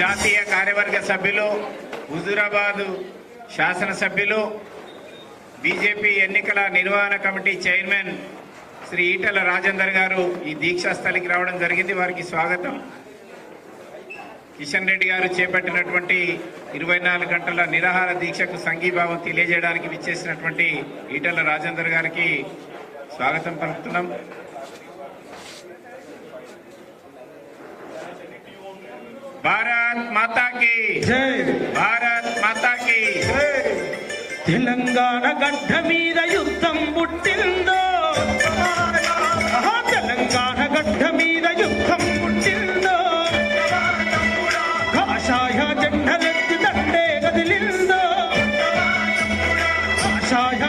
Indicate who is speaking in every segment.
Speaker 1: జాతీయ కార్యవర్గ సభ్యులు హుజూరాబాదు శాసనసభ్యులు బీజేపీ ఎన్నికల నిర్వహణ కమిటీ చైర్మన్ శ్రీ ఈటల రాజేందర్ గారు ఈ దీక్షా స్థలికి రావడం జరిగింది. వారికి స్వాగతం. కిషన్ రెడ్డి గారు చేపట్టినటువంటి ఇరవై నాలుగు గంటల నిరాహార దీక్షకు సంఘీభావం తెలియజేయడానికి విచ్చేసినటువంటి ఈటల రాజేందర్ గారికి స్వాగతం పలుకుతున్నాం. భారత్ మాతాకి. భారత్ మాతాకి.
Speaker 2: తెలంగాణ గడ్డ మీద యుద్ధం పుట్టిందో. తెలంగాణ గడ్డ మీద యుద్ధం పుట్టిందో. కాషాయ జెండలెత్తి దండే కదిలిందో. కాషాయ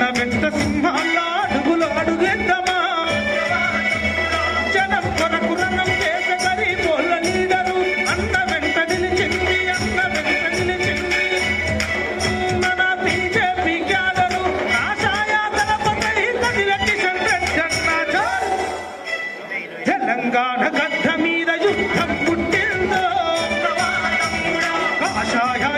Speaker 2: నా పెద్ద సింహాల అడుగులు అడుగేద్దామా? జనం కొరకు రణం చేసరి పోల నీడరు అన్న వెంట నిలిచింది అన్న వెంట నిలిచింది. నా తించే విజ్ఞానరు ఆశాయాతల పై కదిలకి తెలంగాణ గడ్డ మీద యుద్ధం పుట్టిందో? ఆశాయా